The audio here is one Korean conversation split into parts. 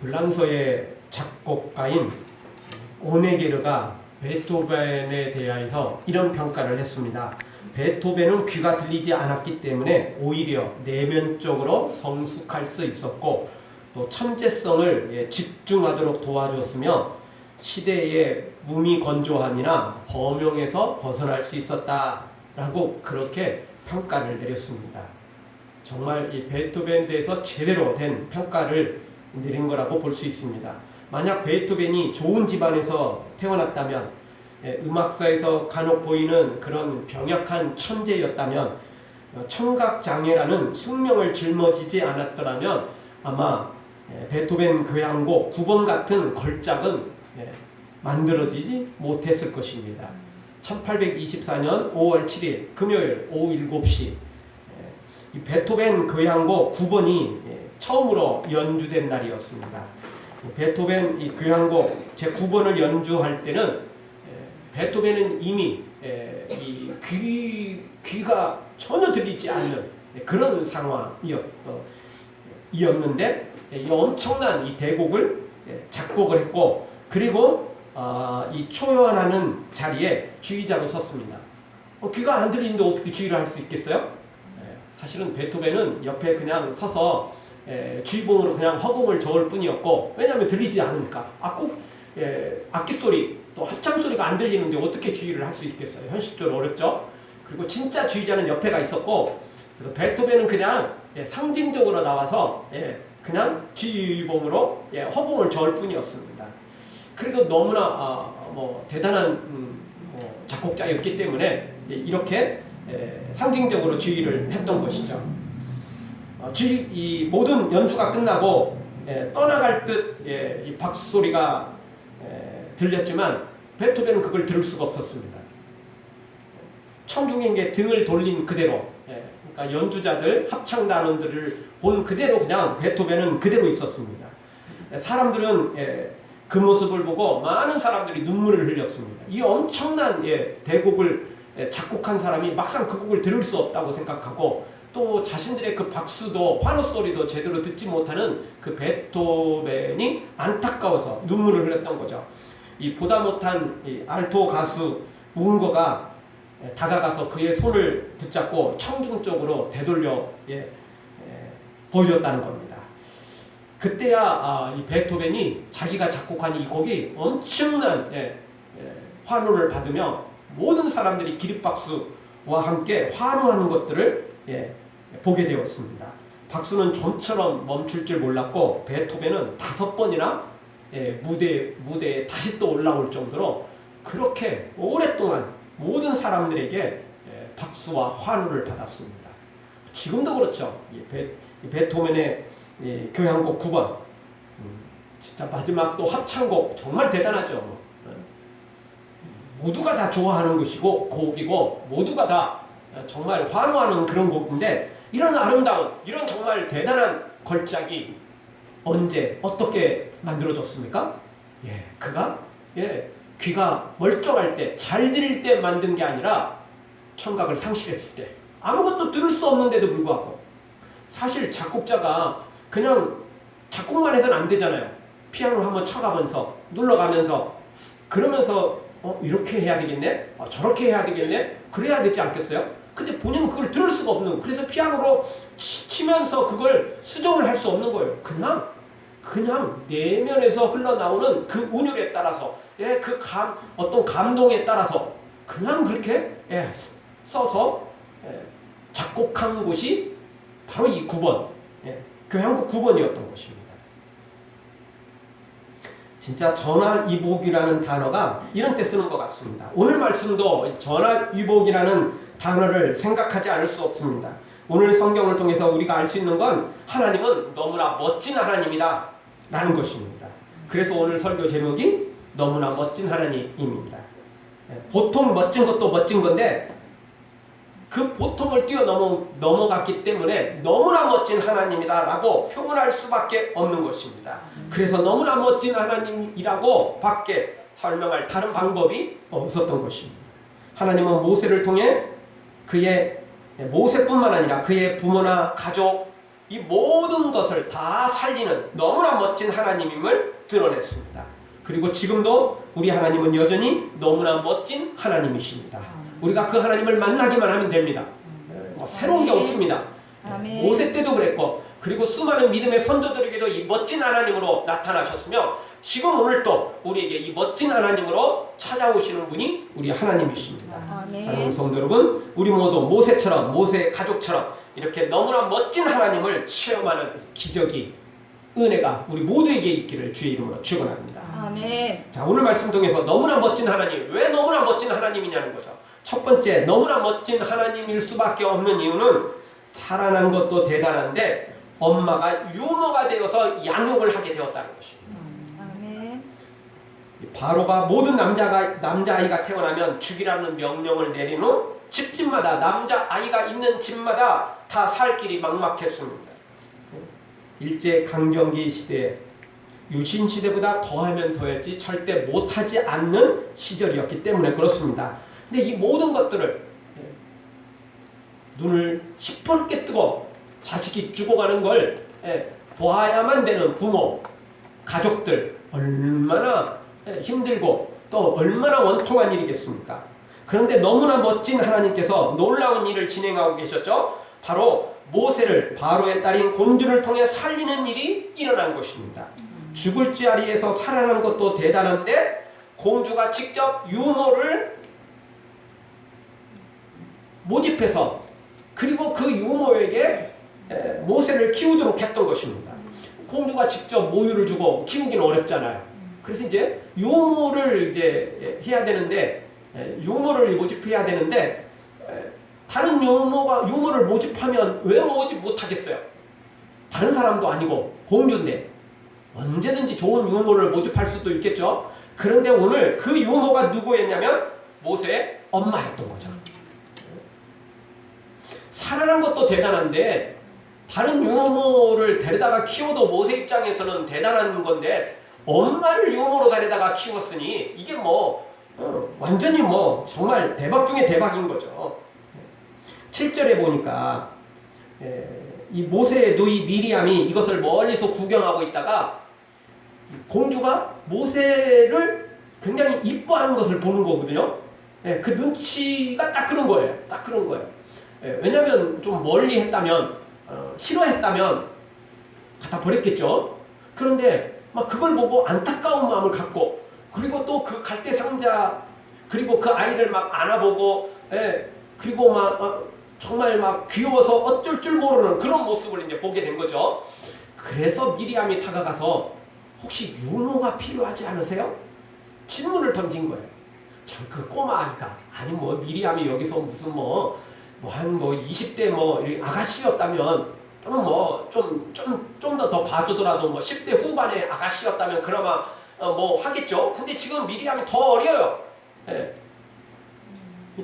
불란서의 작곡가인 오네게르가 베토벤에 대하여서 이런 평가를 했습니다. 베토벤은 귀가 들리지 않았기 때문에 오히려 내면적으로 성숙할 수 있었고 또 천재성을 예, 집중하도록 도와줬으며 시대의 무미 건조함이나 범용에서 벗어날 수 있었다라고 그렇게 평가를 내렸습니다. 정말 이 베토벤에 대해서 제대로 된 평가를 내린 거라고 볼 수 있습니다. 만약 베토벤이 좋은 집안에서 태어났다면 예, 음악사에서 간혹 보이는 그런 병약한 천재였다면 어, 청각 장애라는 숙명을 짊어지지 않았더라면 아마 예, 베토벤 교향곡 9번 같은 걸작은 예, 만들어지지 못했을 것입니다. 1824년 5월 7일 금요일 오후 7시 예, 이 베토벤 교향곡 9번이 예, 처음으로 연주된 날이었습니다. 베토벤 이 교향곡 제 9번을 연주할 때는 예, 베토벤은 이미 예, 이 귀, 귀가 전혀 들리지 않는 예, 그런 상황이었던 이었는데 예, 이 엄청난 이 대곡을 예, 작곡을 했고 그리고 아, 이 초연하는 자리에 주의자로 섰습니다. 어, 귀가 안 들리는데 어떻게 주의를 할 수 있겠어요? 예, 사실은 베토벤은 옆에 그냥 서서 예, 주의봉으로 그냥 허공을 저을 뿐이었고 왜냐하면 들리지 않으니까 악곡 예, 악기 소리 또 합창 소리가 안 들리는데 어떻게 주의를 할 수 있겠어요? 현실적으로 어렵죠. 그리고 진짜 주의자는 옆에가 있었고 그래서 베토벤은 그냥 예, 상징적으로 나와서 예, 그냥 주의봉으로 예, 허공을 저을 뿐이었습니다. 그래도 너무나 아, 뭐 대단한 음, 뭐 작곡자였기 때문에 이렇게 예, 상징적으로 주의를 했던 것이죠. 어, 주의, 이 모든 연주가 끝나고 예, 떠나갈 듯 예, 이 박수 소리가 예, 들렸지만 베토벤은 그걸 들을 수가 없었습니다. 청중에게 등을 돌린 그대로, 예, 그러니까 연주자들 합창 단원들을 본 그대로 그냥 베토벤은 그대로 있었습니다. 예, 사람들은 예, 그 모습을 보고 많은 사람들이 눈물을 흘렸습니다. 이 엄청난 예, 대곡을 예, 작곡한 사람이 막상 그 곡을 들을 수 없다고 생각하고 또 자신들의 그 박수도 환호 소리도 제대로 듣지 못하는 그 베토벤이 안타까워서 눈물을 흘렸던 거죠. 이 보다 못한 이 알토 가수 우은거가 예, 다가가서 그의 손을 붙잡고 청중 쪽으로 되돌려 예, 예, 보여줬다는 겁니다. 그때야 아, 이 베토벤이 자기가 작곡한 이 곡이 엄청난 예, 예, 환호를 받으며 모든 사람들이 기립박수와 함께 환호하는 것들을 예, 보게 되었습니다. 박수는 좀처럼 멈출 줄 몰랐고 베토벤은 다섯 번이나 예, 무대 무대에 다시 또 올라올 정도로 그렇게 오랫동안 모든 사람들에게 예, 박수와 환호를 받았습니다. 지금도 그렇죠. 이 베, 이 베토벤의 이 교향곡 9번 음, 진짜 마지막 또 합창곡 정말 대단하죠. 어, 모두가 다 좋아하는 것이고 곡이고 모두가 다 정말 환호하는 그런 곡인데 이런 아름다운 이런 정말 대단한 걸작이 언제 어떻게 만들어졌습니까? 예, 그가 예 귀가 멀쩡할 때 잘 들릴 때 만든 게 아니라 청각을 상실했을 때 아무것도 들을 수 없는데도 불구하고 사실 작곡자가 그냥 작곡만 해서는 안 되잖아요. 피아노 한번 쳐가면서 눌러가면서 그러면서 어 이렇게 해야 되겠네, 어, 저렇게 해야 되겠네, 그래야 되지 않겠어요? 근데 본인은 그걸 들을 수가 없는, 그래서 피아노로 치, 치면서 그걸 수정을 할 수 없는 거예요. 그냥 그냥 내면에서 흘러나오는 그 운율에 따라서, 예, 그 감, 어떤 감동에 따라서 그냥 그렇게 예, 써서 예, 작곡한 곳이 바로 이 9번, 예, 교향곡 9번이었던 것입니다. 진짜 전화위복이라는 단어가 이런 때 쓰는 것 같습니다. 오늘 말씀도 전화위복이라는 단어를 생각하지 않을 수 없습니다. 오늘 성경을 통해서 우리가 알 수 있는 건 하나님은 너무나 멋진 하나님이다 라는 것입니다. 그래서 오늘 설교 제목이 너무나 멋진 하나님입니다. 예, 보통 멋진 것도 멋진 건데 그 보통을 뛰어넘어 넘어갔기 때문에 너무나 멋진 하나님이다라고 표현할 수밖에 없는 것입니다. 그래서 너무나 멋진 하나님이라고 밖에 설명할 다른 방법이 없었던 것입니다. 하나님은 모세를 통해 그의 모세뿐만 아니라 그의 부모나 가족 이 모든 것을 다 살리는 너무나 멋진 하나님임을 드러냈습니다. 그리고 지금도 우리 하나님은 여전히 너무나 멋진 하나님이십니다. 우리가 그 하나님을 만나기만 하면 됩니다. 예, 뭐 새로운 게. 없습니다. 모세 때도 그랬고 그리고 수많은 믿음의 선조들에게도 이 멋진 하나님으로 나타나셨으며 지금 오늘 또 우리에게 이 멋진 하나님으로 찾아오시는 분이 우리 하나님이십니다. 사랑하는 성도 여러분, 우리 모두 모세처럼 모세의 가족처럼 이렇게 너무나 멋진 하나님을 체험하는 기적이 은혜가 우리 모두에게 있기를 주의 이름으로 축원합니다. 아멘. 자 오늘 말씀 통해서 너무나 멋진 하나님 왜 너무나 멋진 하나님이냐는 거죠. 첫 번째 너무나 멋진 하나님일 수밖에 없는 이유는 살아난 것도 대단한데 엄마가 유모가 되어서 양육을 하게 되었다는 것입니다. 바로가 모든 남자가 남자아이가 태어나면 죽이라는 명령을 내린 후 집집마다 남자아이가 있는 집마다 다 살 길이 막막했습니다. 일제 강점기 시대에 유신 시대보다 더하면 더했지 절대 못하지 않는 시절이었기 때문에 그렇습니다. 근데 이 모든 것들을 예, 눈을 시뻘게 뜨고 자식이 죽어가는 걸 예, 보아야만 되는 부모, 가족들 얼마나 예, 힘들고 또 얼마나 원통한 일이겠습니까? 그런데 너무나 멋진 하나님께서 놀라운 일을 진행하고 계셨죠. 바로 모세를 바로의 딸인 곤주를 통해 살리는 일이 일어난 것입니다. 죽을 자리에서 살아난 것도 대단한데 공주가 직접 유모를 모집해서 그리고 그 유모에게 에, 모세를 키우도록 했던 것입니다. 공주가 직접 모유를 주고 키우기는 어렵잖아요. 그래서 이제 유모를 이제 해야 되는데 에, 유모를 모집해야 되는데 에, 다른 유모가 유모를 모집하면 왜 모집 못하겠어요? 다른 사람도 아니고 공주인데 언제든지 좋은 유모를 모집할 수도 있겠죠. 그런데 오늘 그 유모가 누구였냐면 모세의 엄마였던 거죠. 살아난 것도 대단한데 다른 유모를 데려다가 키워도 모세 입장에서는 대단한 건데 엄마를 유모로 데려다가 키웠으니 이게 뭐 어, 완전히 뭐 정말 대박 중에 대박인 거죠. 7절에 보니까 에, 이 모세의 누이 미리암이 이것을 멀리서 구경하고 있다가 공주가 모세를 굉장히 이뻐하는 것을 보는 거거든요. 예, 그 눈치가 딱 그런 거예요. 딱 그런 거예요. 예, 왜냐하면 좀 멀리 했다면 어, 싫어했다면 갖다 버렸겠죠. 그런데 막 그걸 보고 안타까운 마음을 갖고 그리고 또 그 갈대 상자 그리고 그 아이를 막 안아보고 예, 그리고 막 어, 정말 막 귀여워서 어쩔 줄 모르는 그런 모습을 이제 보게 된 거죠. 그래서 미리암이 다가가서 혹시 유모가 필요하지 않으세요? 질문을 던진 거예요. 참 그 꼬마 아이가 아니 뭐 미리암이 여기서 무슨 뭐 뭐 한뭐 20대 뭐 이렇게 아가씨였다면 또는 뭐 좀 좀 좀 더더 봐주더라도 뭐 10대 후반의 아가씨였다면 그나마 어, 뭐 하겠죠. 근데 지금 미리암이 더 어려요. 예.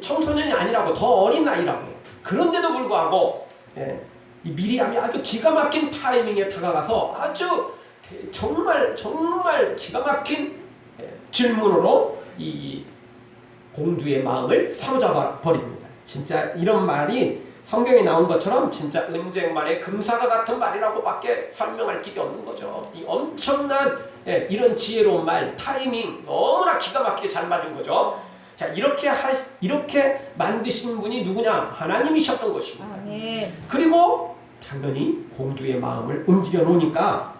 청소년이 아니라고 더 어린 나이라고요. 그런데도 불구하고 예, 이 미리암이 아주 기가 막힌 타이밍에 다가가서 아주 대- 정말 정말 기가 막힌 예, 질문으로 이 공주의 마음을 사로잡아 버립니다. 진짜 이런 말이 성경에 나온 것처럼 진짜 은쟁반의 금사가 같은 말이라고밖에 설명할 길이 없는 거죠. 이 엄청난 예, 이런 지혜로운 말 타이밍 너무나 기가 막히게 잘 맞은 거죠. 자 이렇게 하 이렇게 만드신 분이 누구냐 하나님이셨던 것입니다. 아멘. 그리고 당연히 공주의 마음을 움직여 놓으니까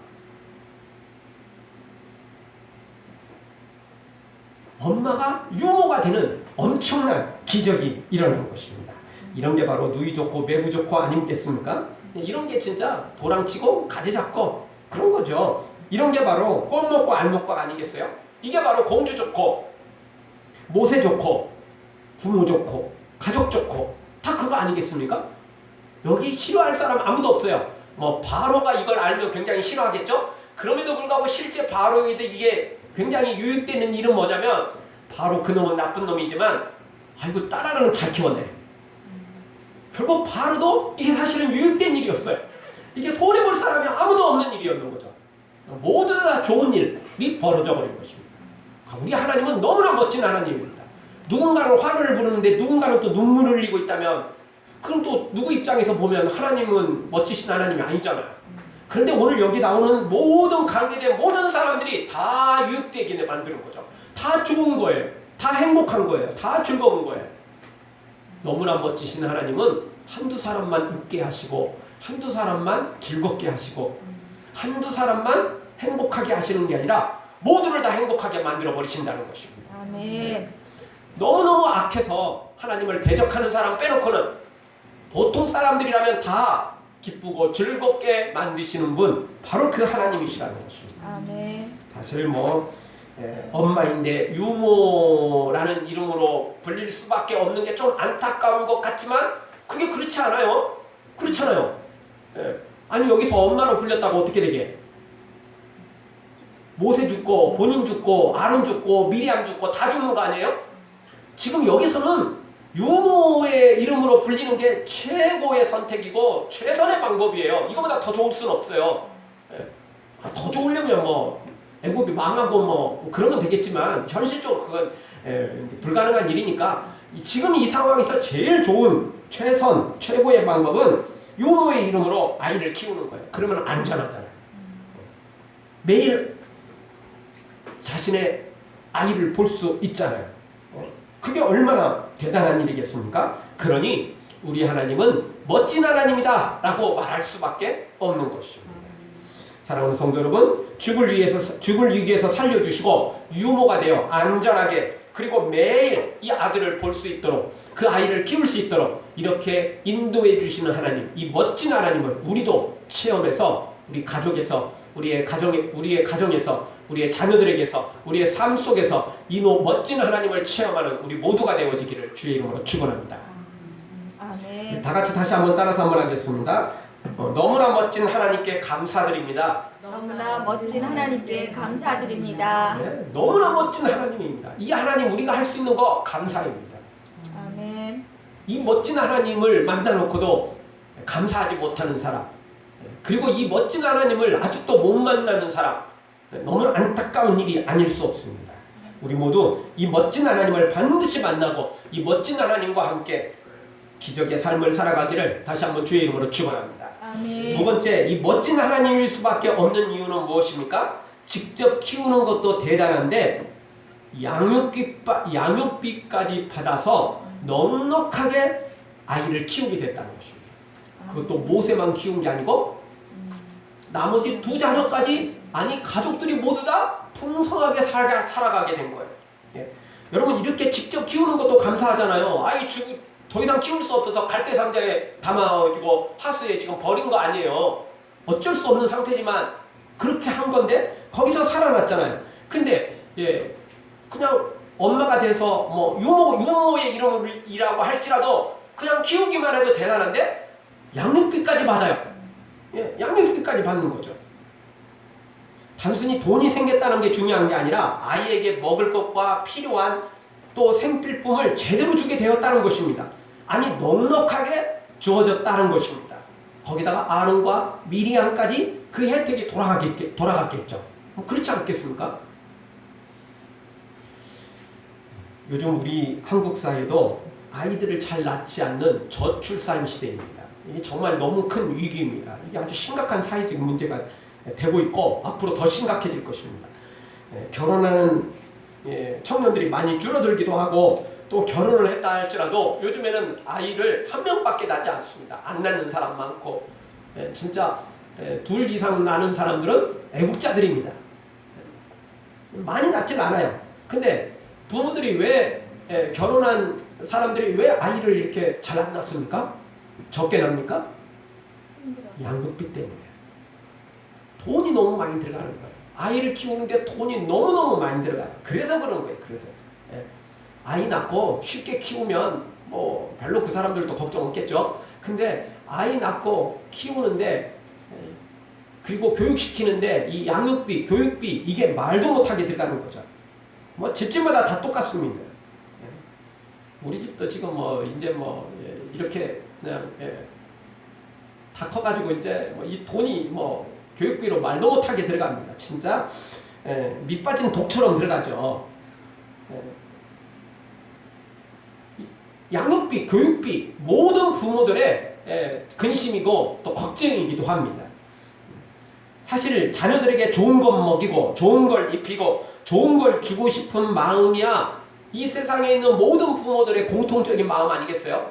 엄마가 유모가 되는 엄청난 기적이 일어나는 것입니다. 이런 게 바로 누이 좋고 매부 좋고 아니겠습니까? 이런 게 진짜 도랑치고 가지 잡고 그런 거죠. 이런 게 바로 꼭 먹고 안 먹고가 아니겠어요? 이게 바로 공주 좋고 모세 좋고 부모 좋고 가족 좋고 다 그거 아니겠습니까? 여기 싫어할 사람 아무도 없어요. 뭐 바로가 이걸 알면 굉장히 싫어하겠죠? 그럼에도 불구하고 실제 바로에게 이게 굉장히 유익되는 일은 뭐냐면 바로 그놈은 나쁜 놈이지만 아이고 딸아는 잘 키웠네. 결국 바로도 이게 사실은 유익된 일이었어요. 이게 손해볼 사람이 아무도 없는 일이었는 거죠. 모두 다 좋은 일이 벌어져 버린 것입니다. 우리 하나님은 너무나 멋진 하나님입니다. 누군가는 화를 부르는데 누군가는 또 눈물을 흘리고 있다면 그럼 또 누구 입장에서 보면 하나님은 멋지신 하나님이 아니잖아요. 그런데 오늘 여기 나오는 모든 관계된 모든 사람들이 다 유익되게 만드는 거죠. 다 좋은 거예요. 다 행복한 거예요. 다 즐거운 거예요. 너무나 멋지신 하나님은 한두 사람만 웃게 하시고 한두 사람만 즐겁게 하시고 한두 사람만 행복하게 하시는 게 아니라 모두를 다 행복하게 만들어 버리신다는 것입니다. 아멘. 너무너무 악해서 하나님을 대적하는 사람 빼놓고는 보통 사람들이라면 다 기쁘고 즐겁게 만드시는 분 바로 그 하나님이시라는 것입니다. 아멘. 사실 뭐 에, 엄마인데 유모라는 이름으로 불릴 수밖에 없는 게 좀 안타까운 것 같지만 그게 그렇지 않아요. 그렇잖아요. 예. 아니 여기서 엄마로 불렸다고 어떻게 되게? 모세 죽고 본인 죽고 아론 죽고 미리암 죽고 다 죽는 거 아니에요? 지금 여기서는 유모의 이름으로 불리는 게 최고의 선택이고 최선의 방법이에요. 이거보다 더 좋을 수는 없어요. 예. 아, 더 좋으려면 뭐 애굽이 망하고 뭐 그러면 되겠지만 현실적으로 그건 에, 불가능한 일이니까 이- 지금 이 상황에서 제일 좋은 최선 최고의 방법은 유모의 이름으로 아이를 키우는 거예요. 그러면 안전하잖아요. 매일 자신의 아이를 볼 수 있잖아요. 어? 그게 얼마나 대단한 일이겠습니까? 그러니 우리 하나님은 멋진 하나님이다 라고 말할 수밖에 없는 것입니다. 사랑하는 성도 여러분, 죽을 위해서 죽을 위기에서 살려주시고 유모가 되어 안전하게 그리고 매일 이 아들을 볼 수 있도록 그 아이를 키울 수 있도록 이렇게 인도해 주시는 하나님, 이 멋진 하나님을 우리도 체험해서 우리 가족에서 우리의 가정에 우리의 가정에서 우리의 자녀들에게서 우리의 삶 속에서 이 노- 멋진 하나님을 체험하는 우리 모두가 되어지기를 주의 이름으로 축원합니다. 아멘. 다 같이 다시 한번 따라서 한번 하겠습니다. 어, 너무나 멋진 하나님께 감사드립니다. 너무나 멋진 하나님께 감사드립니다. 네, 너무나 멋진 하나님입니다. 이 하나님 우리가 할 수 있는 거 감사입니다. 아멘. 이 멋진 하나님을 만나놓고도 감사하지 못하는 사람, 네, 그리고 이 멋진 하나님을 아직도 못 만나는 사람, 네, 너무 안타까운 일이 아닐 수 없습니다. 우리 모두 이 멋진 하나님을 반드시 만나고 이 멋진 하나님과 함께 기적의 삶을 살아가기를 다시 한번 주의 이름으로 축원합니다. 두. 번째, 이 멋진 하나님일 수밖에 없는 이유는 무엇입니까? 직접 키우는 것도 대단한데 양육비 양육비까지 받아서 넉넉하게 아이를 키우게 됐다는 것입니다. 그것도 모세만 키운 게 아니고 나머지 두 자녀까지 아니 가족들이 모두 다 풍성하게 살아, 살아가게 된 거예요. 예. 여러분 이렇게 직접 키우는 것도 감사하잖아요. 아이 주, 더 이상 키울 수 없어서 갈대 상자에 담아가지고 하수에 지금 버린 거 아니에요. 어쩔 수 없는 상태지만 그렇게 한 건데 거기서 살아났잖아요. 근데 예 그냥 엄마가 돼서 뭐 유모 유모의 이름이라고 할지라도 그냥 키우기만 해도 대단한데 양육비까지 받아요. 예, 양육비까지 받는 거죠. 단순히 돈이 생겼다는 게 중요한 게 아니라 아이에게 먹을 것과 필요한 또 생필품을 제대로 주게 되었다는 것입니다. 아니 넉넉하게 주어졌다는 것입니다. 거기다가 아론과 미리암까지 그 혜택이 돌아가겠, 돌아갔겠죠. 뭐 그렇지 않겠습니까? 요즘 우리 한국 사회도 아이들을 잘 낳지 않는 저출산 시대입니다. 이게 정말 너무 큰 위기입니다. 이게 아주 심각한 사회적 문제가 되고 있고 앞으로 더 심각해질 것입니다. 예, 결혼하는 예, 청년들이 많이 줄어들기도 하고 또 결혼을 했다 할지라도 요즘에는 아이를 한 명밖에 낳지 않습니다. 안 낳는 사람 많고 예, 진짜 예, 둘 이상 낳는 사람들은 애국자들입니다. 예, 많이 낳지가 않아요. 근데 부모들이 왜 예, 결혼한 사람들이 왜 아이를 이렇게 잘 안 낳습니까? 적게 낳습니까? 양육비 때문에 돈이 너무 많이 들어가는 거예요. 아이를 키우는데 돈이 너무너무 많이 들어가요. 그래서 그런 거예요. 그래서 예. 아이 낳고 쉽게 키우면 뭐 별로 그 사람들도 걱정 없겠죠. 근데 아이 낳고 키우는데 예, 그리고 교육시키는데 이 양육비, 교육비 이게 말도 못하게 들어가는 거죠. 뭐 집집마다 다 똑같습니다. 예. 우리 집도 지금 뭐 이제 뭐 예, 이렇게 그냥 예, 다 커가지고 이제 뭐 이 돈이 뭐 교육비로 말도 못하게 들어갑니다. 진짜 예, 밑 빠진 독처럼 들어가죠. 예. 이- 양육비, 교육비 모든 부모들의 예, 근심이고 또 걱정이기도 합니다. 사실 자녀들에게 좋은 것 먹이고 좋은 걸 입히고 좋은 걸 주고 싶은 마음이야 이 세상에 있는 모든 부모들의 공통적인 마음 아니겠어요?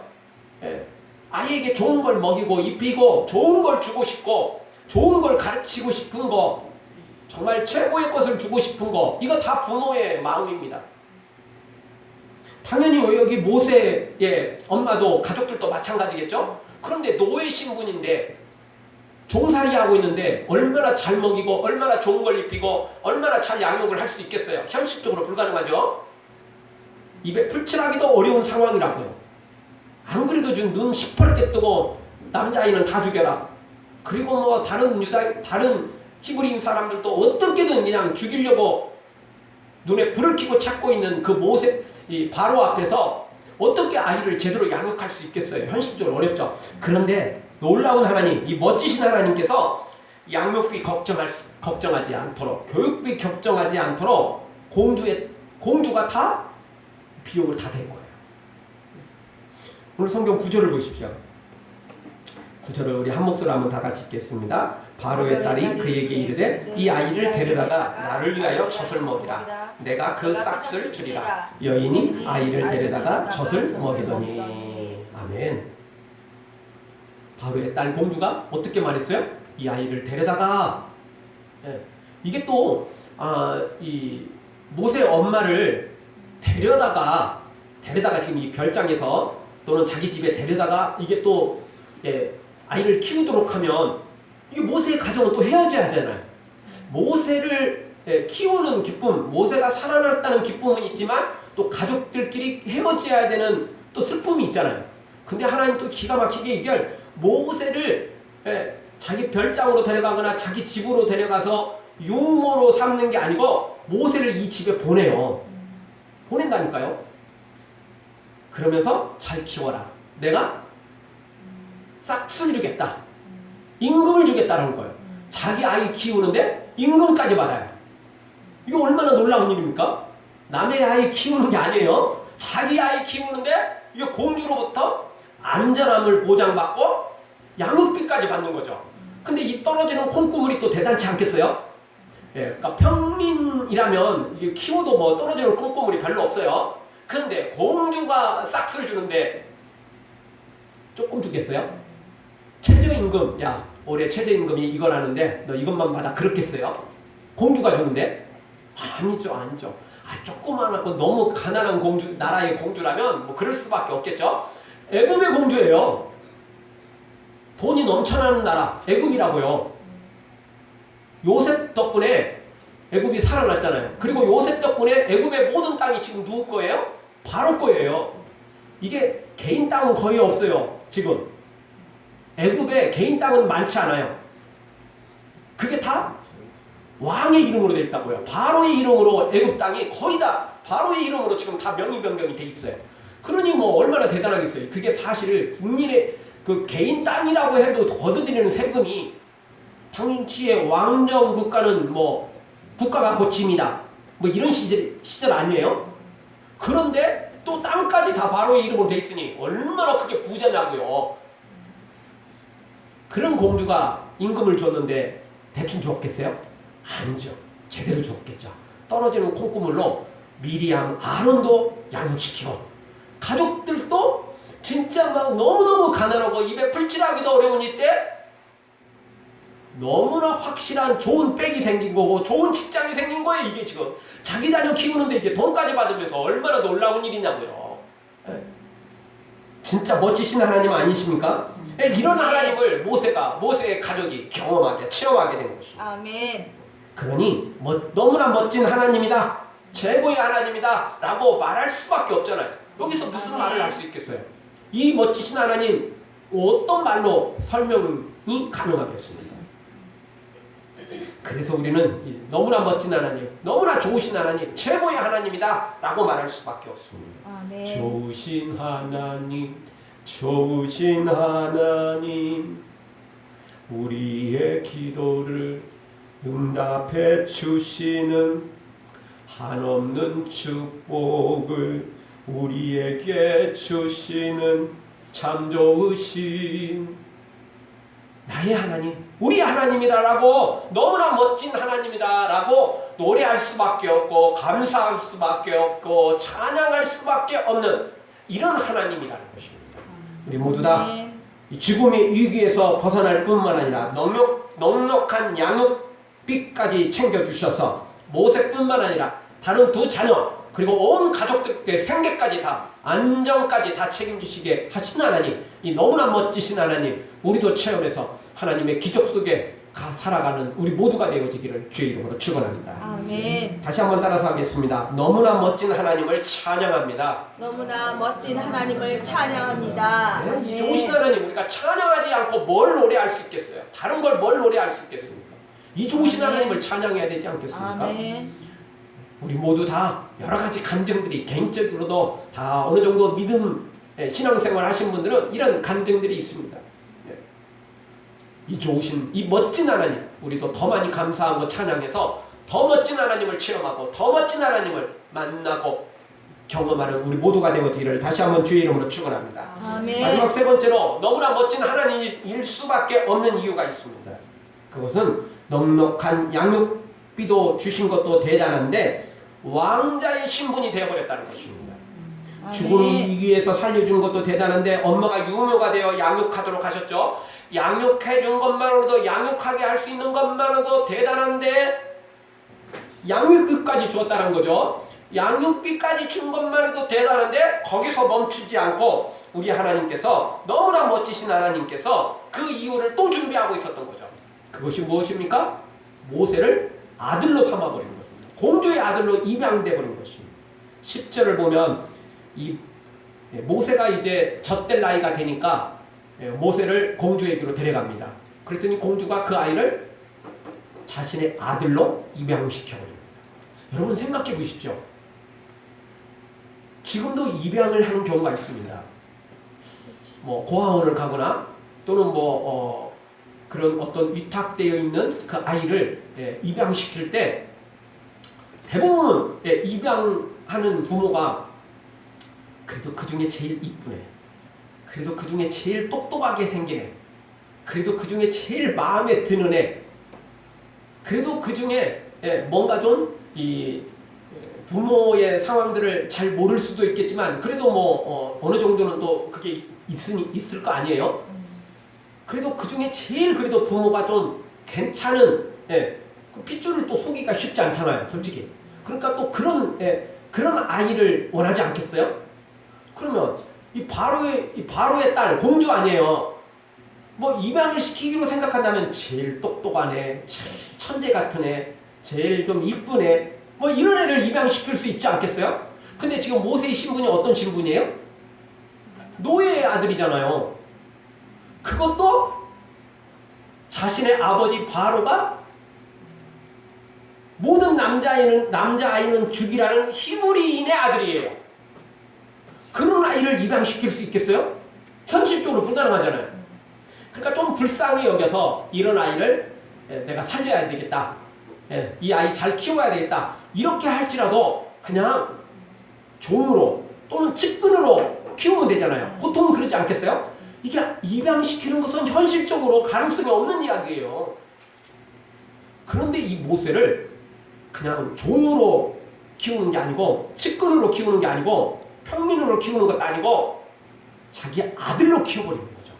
예. 아이에게 좋은 걸 먹이고 입히고 좋은 걸 주고 싶고 좋은 걸 가르치고 싶은 거 정말 최고의 것을 주고 싶은 거 이거 다 부모의 마음입니다. 당연히 여기 모세의 엄마도 가족들도 마찬가지겠죠? 그런데 노예 신분인데 종살이 하고 있는데 얼마나 잘 먹이고 얼마나 좋은 걸 입히고 얼마나 잘 양육을 할 수 있겠어요? 현실적으로 불가능하죠? 입에 풀칠하기도 어려운 상황이라고요. 안 그래도 지금 눈 시퍼렇게 뜨고 남자아이는 다 죽여라. 그리고 뭐 다른 유다 다른 히브리인 사람들도 어떻게든 그냥 죽이려고 눈에 불을 켜고 찾고 있는 그 모세 이 바로 앞에서 어떻게 아이를 제대로 양육할 수 있겠어요? 현실적으로 어렵죠. 그런데 놀라운 하나님, 이 멋지신 하나님께서 양육비 걱정할 수, 걱정하지 않도록 교육비 걱정하지 않도록 공주의 공주가 다 비용을 다 댄 거예요. 오늘 성경 구절을 보십시오. 구절을 우리 한 목소리로 한번 다 같이 읽겠습니다. 바로의 딸이 그에게 이르되 이 아이를 데려다가 나를 위하여 젖을 먹이라. 내가 그 싹을 주리라. 여인이 아이를 데려다가 젖을 먹이더니 아멘. 바로의 딸 공주가 어떻게 말했어요? 이 아이를 데려다가 예. 이게 또 아 이 모세 엄마를 데려다가 데려다가 지금 이 별장에서 또는 자기 집에 데려다가 이게 또 예, 아이를 키우도록 하면 이게 모세의 가정은 또 헤어져야 하잖아요. 모세를 예, 키우는 기쁨, 모세가 살아났다는 기쁨은 있지만 또 가족들끼리 헤어져야 되는 또 슬픔이 있잖아요. 근데 하나님 또 기가 막히게 이걸 모세를 예, 자기 별장으로 데려가거나 자기 집으로 데려가서 유모로 삼는 게 아니고 모세를 이 집에 보내요. 보낸다니까요. 그러면서 잘 키워라. 내가 싹쓸 주겠다. 임금을 주겠다는 거예요. 자기 아이 키우는데 임금까지 받아요. 이거 얼마나 놀라운 일입니까? 남의 아이 키우는 게 아니에요. 자기 아이 키우는데 이게 공주로부터 안전함을 보장받고 양육비까지 받는 거죠. 근데 이 떨어지는 콩고물이 또 대단치 않겠어요? 예, 그러니까 평민이라면 이게 키워도 뭐 떨어지는 콩고물이 별로 없어요. 그런데 공주가 싹스를 주는데 조금 주겠어요? 최저임금, 야 올해 최저임금이 이거라는데 너 이것만 받아 그렇겠어요? 공주가 주는데 아니죠, 아니죠. 아 조그만하고 너무 가난한 공주 나라의 공주라면 뭐 그럴 수밖에 없겠죠. 애굽의 공주예요. 돈이 넘쳐나는 나라 애굽이라고요. 요셉 덕분에 애굽이 살아났잖아요. 그리고 요셉 덕분에 애굽의 모든 땅이 지금 누구 거예요? 바로 거예요. 이게 개인 땅은 거의 없어요. 지금 애굽에 개인 땅은 많지 않아요. 그게 다 왕의 이름으로 돼 있다고요. 바로의 이름으로 애굽 땅이 거의 다 바로의 이름으로 지금 다 명의 변경이 돼 있어요. 그러니 뭐 얼마나 대단하겠어요. 그게 사실 국민의 그 개인 땅이라고 해도 거두들이는 세금이 당시의 왕정 국가는 뭐 국가가 고침이다. 뭐 이런 시절 시절 아니에요? 그런데 또 땅까지 다 바로의 이름으로 돼 있으니 얼마나 크게 부자냐고요. 그런 공주가 임금을 줬는데 대충 주었겠어요? 아니죠. 제대로 주었겠죠. 떨어지는 콩고물로 미리암, 아론도 양육시키고 가족들도 진짜 막 너무너무 가난하고 입에 풀칠하기도 어려운 이때 너무나 확실한 좋은 백이 생긴 거고 좋은 직장이 생긴 거예요 이게 지금 자기 자녀 키우는데 이게 돈까지 받으면서 얼마나 놀라운 일이냐고요 예. 진짜 멋지신 하나님 아니십니까? 예, 이런 하나님을 모세가 모세의 가족이 경험하게 체험하게 된 것입니다. 아멘. 그러니 뭐, 너무나 멋진 하나님이다. 최고의 하나님이다. 라고 말할 수밖에 없잖아요. 여기서 무슨 말을 할 수 있겠어요? 이 멋지신 하나님 어떤 말로 설명이 가능하겠습니까 그래서 우리는 이 너무나 멋진 하나님 너무나 좋으신 하나님 최고의 하나님이다 라고 말할 수밖에 없습니다 아멘. 좋으신 하나님, 좋으신 하나님, 우리의 기도를 응답해 주시는 한없는 축복을 우리에게 주시는 참 좋으신 나의 하나님, 우리 하나님이라라고 너무나 멋진 하나님이다라고 노래할 수밖에 없고 감사할 수밖에 없고 찬양할 수밖에 없는 이런 하나님이라는 것입니다. 우리 모두 다 죽음의 위기에서 벗어날 뿐만 아니라 넉넉, 넉넉한 양육비까지 챙겨주셔서 모세뿐만 아니라 다른 두 자녀 그리고 온 가족들께 생계까지 다 안정까지 다 책임지시게 하신 하나님 이 너무나 멋지신 하나님 우리도 체험해서 하나님의 기적 속에 가, 살아가는 우리 모두가 되어지기를 주의 이름으로 축원합니다. 아멘. 다시 한번 따라서 하겠습니다. 너무나 멋진 하나님을 찬양합니다. 너무나 멋진 하나님을 찬양합니다. 네, 이 좋으신 하나님 우리가 찬양하지 않고 뭘 노래할 수 있겠어요? 다른 걸 뭘 노래할 수 있겠습니까? 이 좋으신 아멘. 하나님을 찬양해야 되지 않겠습니까? 아멘. 우리 모두 다 여러 가지 감정들이 개인적으로도 다 어느 정도 믿음 예, 신앙생활 하신 분들은 이런 감정들이 있습니다. 예. 이 좋으신 이 멋진 하나님 우리도 더 많이 감사하고 찬양해서 더 멋진 하나님을 체험하고 더 멋진 하나님을 만나고 경험하는 우리 모두가 되어지기를 다시 한번 주의 이름으로 축원합니다. 아멘. 마지막 세 번째로 너무나 멋진 하나님일 수밖에 없는 이유가 있습니다. 그것은 넉넉한 양육비도 주신 것도 대단한데 왕자의 신분이 되어버렸다는 것입니다. 죽음 아멘. 위기에서 살려준 것도 대단한데 엄마가 유모가 되어 양육하도록 하셨죠. 양육해준 것만으로도 양육하게 할 수 있는 것만으로도 대단한데 양육비까지 주었다는 거죠. 양육비까지 준 것만 해도 대단한데 거기서 멈추지 않고 우리 하나님께서 너무나 멋지신 하나님께서 그 이유를 또 준비하고 있었던 거죠. 그것이 무엇입니까? 모세를 아들로 삼아버린 것입니다. 공주의 아들로 입양돼 버린 것입니다. 10절을 보면 이 예, 모세가 이제 젖될 나이가 되니까 예, 모세를 공주에게로 데려갑니다. 그랬더니 공주가 그 아이를 자신의 아들로 입양시켜버립니다. 여러분 생각해 보십시오. 지금도 입양을 하는 경우가 있습니다. 뭐 고아원을 가거나 또는 뭐 어, 그런 어떤 위탁되어 있는 그 아이를 예, 입양시킬 때 대부분 예, 입양하는 부모가 그래도 그 중에 제일 이쁘네. 그래도 그 중에 제일 똑똑하게 생기네. 그래도 그 중에 제일 마음에 드는 애. 그래도 그 중에 예, 뭔가 좀이 예, 부모의 상황들을 잘 모를 수도 있겠지만 그래도 뭐 어, 느 정도는 또 그게 있, 있으니, 있을 거 아니에요. 그래도 그 중에 제일 그래도 부모가 좀 괜찮은 예, 그 핏줄을 또 속기가 쉽지 않잖아요, 솔직히. 그러니까 또 그런 예, 그런 아이를 원하지 않겠어요? 그러면 이 바로의 이 바로의 딸 공주 아니에요. 뭐 입양을 시키기로 생각한다면 제일 똑똑한 애, 제일 천재 같은 애, 제일 좀 이쁜 애, 뭐 이런 애를 입양시킬 수 있지 않겠어요? 근데 지금 모세의 신분이 어떤 신분이에요? 노예의 아들이잖아요. 그것도 자신의 아버지 바로가 모든 남자아이는 남자아이는 죽이라는 히브리인의 아들이에요. 그런 아이를 입양시킬 수 있겠어요? 현실적으로 불가능하잖아요. 그러니까 좀 불쌍히 여겨서 이런 아이를 예, 내가 살려야 되겠다. 예, 이 아이 잘 키워야 되겠다. 이렇게 할지라도 그냥 종으로 또는 측근으로 키우면 되잖아요. 보통은 그러지 않겠어요? 이게 입양시키는 것은 현실적으로 가능성이 없는 이야기예요. 그런데 이 모세를 그냥 종으로 키우는 게 아니고 측근으로 키우는 게 아니고 평민으로 키우는 것도 아니고 자기 아들로 키워버리는 거죠.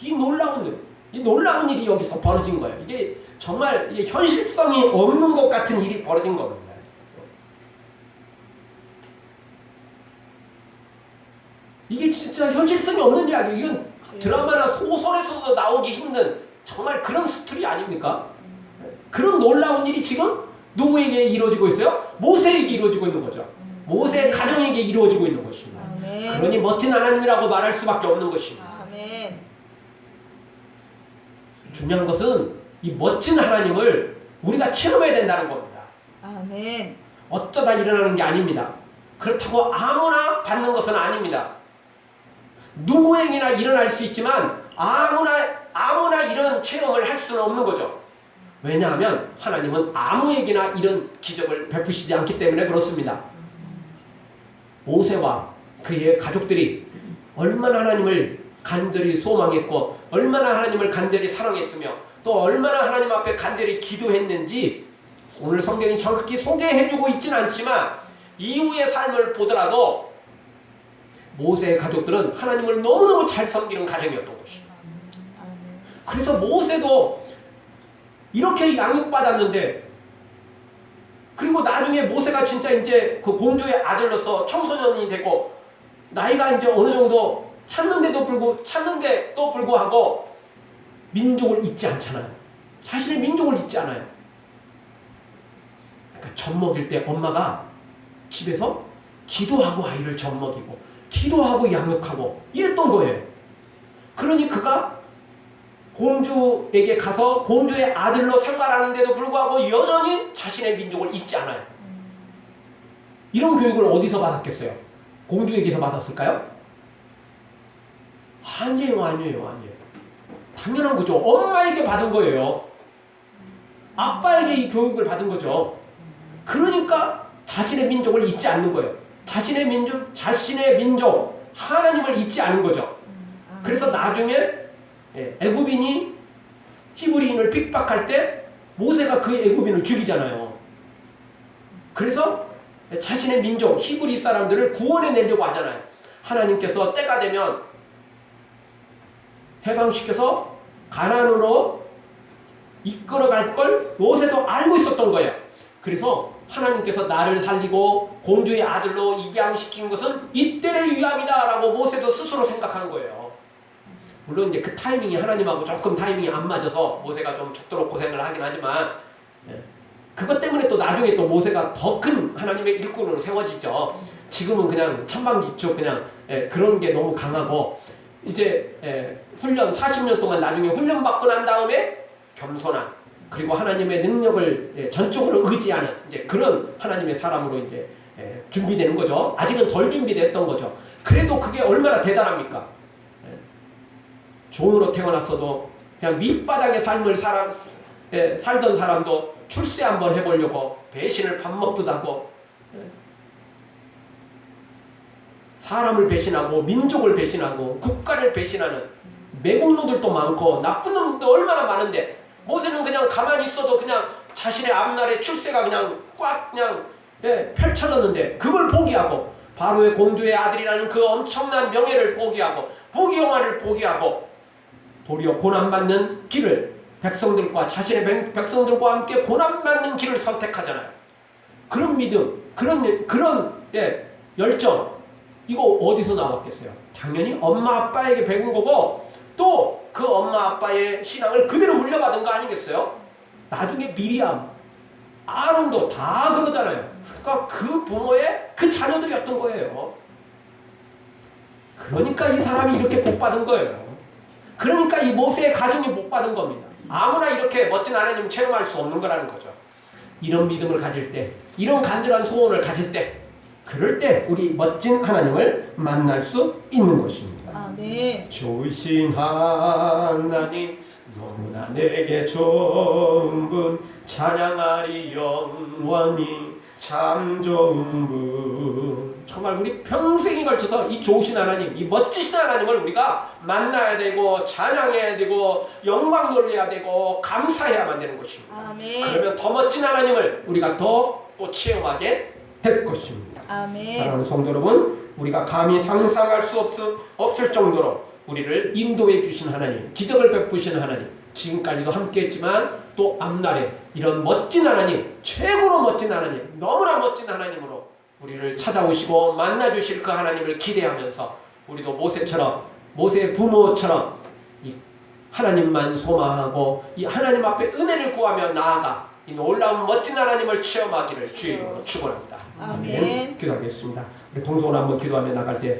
이 놀라운 일, 이 놀라운 일이 여기서 벌어진 거예요. 이게 정말 이게 현실성이 없는 것 같은 일이 벌어진 겁니다. 이게 진짜 현실성이 없는 이야기. 이건 드라마나 소설에서도 나오기 힘든 정말 그런 스토리 아닙니까? 그런 놀라운 일이 지금 누구에게 이루어지고 있어요? 모세에게 이루어지고 있는 거죠. 모세 가정에게 이루어지고 있는 것입니다. 아멘. 그러니 멋진 하나님이라고 말할 수밖에 없는 것입니다. 아멘. 중요한 것은 이 멋진 하나님을 우리가 체험해야 된다는 겁니다. 아멘. 어쩌다 일어나는 게 아닙니다. 그렇다고 아무나 받는 것은 아닙니다. 누구에게나 일어날 수 있지만 아무나 아무나 이런 체험을 할 수는 없는 거죠. 왜냐하면 하나님은 아무에게나 이런 기적을 베푸시지 않기 때문에 그렇습니다. 모세와 그의 가족들이 얼마나 하나님을 간절히 소망했고 얼마나 하나님을 간절히 사랑했으며 또 얼마나 하나님 앞에 간절히 기도했는지 오늘 성경이 정확히 소개해주고 있지는 않지만 이후의 삶을 보더라도 모세의 가족들은 하나님을 너무너무 잘 섬기는 가정이었던 것이죠. 아멘. 그래서 모세도 이렇게 양육받았는데 그리고 나중에 모세가 진짜 이제 그 공주의 아들로서 청소년이 되고 나이가 이제 어느 정도 찾는데도 불구 찾는데도 불구하고 민족을 잊지 않잖아요. 자신의 민족을 잊지 않아요. 그러니까 젖 먹일 때 엄마가 집에서 기도하고 아이를 젖 먹이고 기도하고 양육하고 이랬던 거예요. 그러니 그가 공주에게 가서 공주의 아들로 생활하는데도 불구하고 여전히 자신의 민족을 잊지 않아요. 이런 교육을 어디서 받았겠어요? 공주에게서 받았을까요? 아니에요, 아니에요, 아니에요. 당연한 거죠. 엄마에게 받은 거예요. 아빠에게 이 교육을 받은 거죠. 그러니까 자신의 민족을 잊지 않는 거예요. 자신의 민족, 자신의 민족, 하나님을 잊지 않은 거죠. 그래서 나중에 예, 애굽인이 히브리인을 핍박할 때 모세가 그 애굽인을 죽이잖아요. 그래서 자신의 민족 히브리 사람들을 구원해 내려고 하잖아요. 하나님께서 때가 되면 해방시켜서 가난으로 이끌어갈 걸 모세도 알고 있었던 거예요. 그래서 하나님께서 나를 살리고 공주의 아들로 입양시킨 것은 이때를 위함이다라고 모세도 스스로 생각하는 거예요. 물론 이제 그 타이밍이 하나님하고 조금 타이밍이 안 맞아서 모세가 좀 죽도록 고생을 하긴 하지만 예. 그것 때문에 또 나중에 또 모세가 더 큰 하나님의 일꾼으로 세워지죠. 지금은 그냥 천방지축 그냥 예, 그런 게 너무 강하고 이제 예, 훈련 40년 동안 나중에 훈련 받고 난 다음에 겸손한 그리고 하나님의 능력을 예, 전적으로 의지하는 이제 그런 하나님의 사람으로 이제 예, 준비되는 거죠. 아직은 덜 준비됐던 거죠. 그래도 그게 얼마나 대단합니까? 예, 종으로 태어났어도 그냥 밑바닥의 삶을 살아, 예, 살던 사람도 출세 한번 해보려고 배신을 밥 먹듯 하고 예, 사람을 배신하고 민족을 배신하고 국가를 배신하는 매국노들도 많고 나쁜 놈도 얼마나 많은데 모세는 그냥 가만히 있어도 그냥 자신의 앞날의 출세가 그냥 꽉 그냥 예, 펼쳐졌는데 그걸 포기하고 바로의 공주의 아들이라는 그 엄청난 명예를 포기하고 부귀영화를 포기하고 도리어 고난받는 길을 백성들과 자신의 백- 백성들과 함께 고난받는 길을 선택하잖아요. 그런 믿음, 그런 그런 예, 열정 이거 어디서 나왔겠어요? 당연히 엄마 아빠에게 배운 거고 또 그 엄마 아빠의 신앙을 그대로 물려받은 거 아니겠어요? 나중에 미리암, 아론도 다 그러잖아요. 그러니까 그 부모의 그 자녀들이었던 거예요. 그러니까 이 사람이 이렇게 복 받은 거예요. 그러니까 이 모세의 가정이 복 받은 겁니다. 아무나 이렇게 멋진 하나님 체험할 수 없는 거라는 거죠. 이런 믿음을 가질 때, 이런 간절한 소원을 가질 때, 그럴 때 우리 멋진 하나님을 만날 수 있는 것입니다. 아멘. 좋으신 하나님 너무나 내게 좋은 분 찬양하리 영원히 참 좋은 분 정말 우리 평생에 걸쳐서 이 좋으신 하나님 이 멋지신 하나님을 우리가 만나야 되고 찬양해야 되고 영광 돌려야 되고 감사해야만 되는 것입니다 아멘. 그러면 더 멋진 하나님을 우리가 더 또 체험하게 될 것입니다 아멘. 사랑하는 성도 여러분, 우리가 감히 상상할 수 없, 없을 정도로 우리를 인도해 주신 하나님, 기적을 베푸신 하나님, 지금까지도 함께했지만 또 앞날에 이런 멋진 하나님, 최고로 멋진 하나님, 너무나 멋진 하나님으로 우리를 찾아오시고 만나 주실 그 하나님을 기대하면서 우리도 모세처럼 모세의 부모처럼 이 하나님만 소망하고 이 하나님 앞에 은혜를 구하며 나아가 이 놀라운 멋진 하나님을 체험하기를 주의 이름으로 축원합니다. 아멘. 기도하겠습니다. 우리 동성을 한번 기도하며 나갈 때